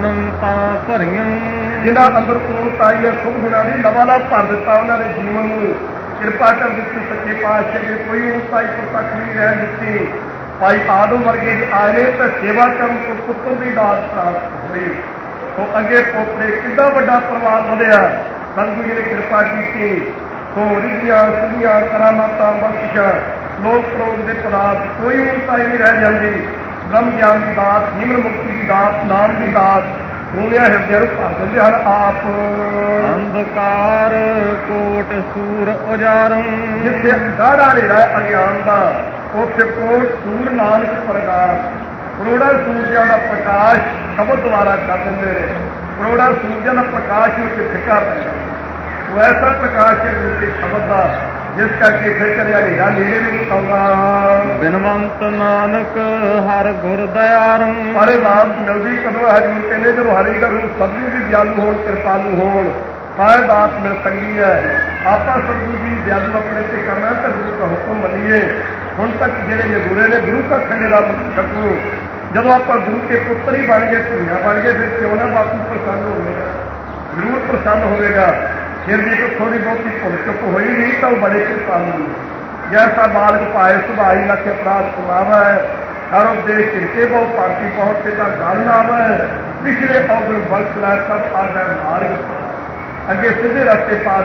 ਗੁਣੰਤਾ ਭਰੀਆਂ ਜਿਨ੍ਹਾਂ ਅੰਦਰ ਕੂਰਤ ਆਈ ਹੈ ਸੁਖ ਗੁਣਾ ਦੀ ਲਵਾਲਾ ਭਰ ਦਿੱਤਾ ਉਹਨਾਂ ਦੇ ਜੀਵਨ ਨੂੰ। ਕਿਰਪਾ ਕਰ ਦਿੱਤੀ ਸੱਚੇ ਪਾਤਸ਼ਾਹ ਨੇ ਕੋਈ ਉਸਾਈ ਪ੍ਰਤੱਖ ਨਹੀਂ ਰਹਿ ਦਿੱਤੀ। ਭਾਈ ਆਦਮ ਵਰਗੇ ਆਏ ਨੇ ਤਾਂ ਸੇਵਾ ਕਰਨ ਤੋਂ ਪੁੱਤਰ ਦੀ ਦਾਤ ਪ੍ਰਾਪਤ ਹੋਈ ਸੋ ਅੱਗੇ ਪੋਤੇ ਕਿੰਨਾ ਵੱਡਾ ਪਰਿਵਾਰ ਵਧਿਆ। ਸੰਗੂ ਜੀ ਨੇ ਕਿਰਪਾ ਕੀਤੀ। ਸੋ ਰਿਧੀਆਂ ਸੁਧੀਆਂ ਕਰਾਮਾਤਾਂ, ਬਖਸ਼ਿਸ਼ਾਂ ਲੋਕ ਪ੍ਰੋਗ ਦੇ ਪਦਾਰਥ ਕੋਈ ਉਸਾਈ ਨਹੀਂ ਰਹਿ ਜਾਂਦੀ। ਬ੍ਰਹਮ ਗਿਆਨ ਦੀ ਦਾਤ ਜੀਵਨ ਮੁਕਤੀ ਦੀ ਦਾਤ ਨਾਮ ਦੀ ਦਾਤ ਦੁਨੀਆ ਹਿਰਦੇ ਨੂੰ ਭਰ ਦਿੰਦੇ ਹਨ ਆਪ। ਅੰਧਕਾਰ ਕੋਟ ਸੂਰ ਉਜਾਰੰ। ਜਿੱਥੇ ਗਾੜਾ ਹੈ ਅਗਿਆਨ ਦਾ ਉੱਥੇ ਕੋਟ ਸੂਰ ਨਾਨਕ ਪ੍ਰਗਾਸ ਕਰੋੜਾਂ ਸੂਰਜਾਂ ਦਾ ਪ੍ਰਕਾਸ਼ ਸ਼ਬਦ ਦੁਆਰਾ ਕਰ ਦਿੰਦੇ ਨੇ। ਕਰੋੜਾਂ ਸੂਰਜਾਂ ਦਾ ਪ੍ਰਕਾਸ਼ ਵਿੱਚ ਫਿੱਕਾ ਪੈਂਦਾ ਉਹ ਐਸਾ ਪ੍ਰਕਾਸ਼ ਹੈ ਜਿਸ ਸ਼ਬਦ ਦਾ ਜਿਸ ਕਰਕੇ ਫਿਰ ਕਰਿਆ ਨੇੜੇ ਵੀ ਨਹੀਂ ਆਉਂਦਾ ਬਿਨਵੰਤ ਨਾਨਕ, ਹਰ ਗੁਰ ਦਇਆਰੰ ਪਰ ਨਾਮ ਮਿਲਦੀ ਕਦੋਂ ਹੈ ਕਹਿੰਦੇ ਜਦੋਂ ਹਰੀ ਦਾ ਰੂਪ ਸਭੂ ਦੀ ਦਿਆਲੂ ਹੋਣ, ਕਿਰਪਾਲੂ ਹੋਣ, ਹਰ ਦਾਤ ਮਿਲ ਸਕਦੀ ਹੈ। ਆਪਾਂ ਸਤਿਗੁਰੂ ਜੀ ਦਿਆਲੂ ਆਪਣੇ ਤੇ ਕਰਨਾ ਤੇ ਗੁਰੂ ਦਾ ਹੁਕਮ ਮੰਨੀਏ। ਹੁਣ ਤੱਕ ਜਿਹੜੇ ਨਗੂਰੇ ਨੇ, ਗੁਰੂ ਦਾ ਖੰਡੇ ਦਾ ਛਕੂ। ਜਦੋਂ ਆਪਾਂ ਗੁਰੂ ਕੇ ਪੁੱਤਰ ਹੀ ਬਣ ਗਏ, ਧੀਆਂ ਬਣ ਗਏ, ਫਿਰ ਕਿਉਂ ਨਾ ਬਾਪੂ ਪ੍ਰਸੰਨ ਹੋਵੇਗਾ? ਜ਼ਰੂਰ ਪ੍ਰਸੰਨ ਹੋਵੇਗਾ। ਫਿਰ ਵੀ ਕੋਈ ਥੋੜੀ ਬਹੁਤੀ ਭੁੱਲ ਚੁੱਕ ਹੋਈ ਨਹੀਂ, ਤਾਂ ਉਹ ਬੜੇ ਕਿਰਪਾਲੂ ਨੇ। ਜੈਸਾ ਬਾਲਕ ਪਾਏ ਸੁਭਾਈ ਲੱਖ ਅਪਰਾਧ ਸੁਭਾਵਾ ਹੈ ਹਰ ਉਪਦੇਸ਼ ਚਿੰਤੇ ਬਹੁ ਪਾਰਟੀ ਪਹੁੰਚ ਤੇ ਤਾਂ ਗੱਲ ਨਾਮ ਹੈ ਪਿਛਲੇ ਔਗਣ ਬਲਕ ਲੈ ਸਭ ਆਦਾ ਮਾਰਗ ਅੱਗੇ ਸਿੱਧੇ ਰਸਤੇ ਪਾ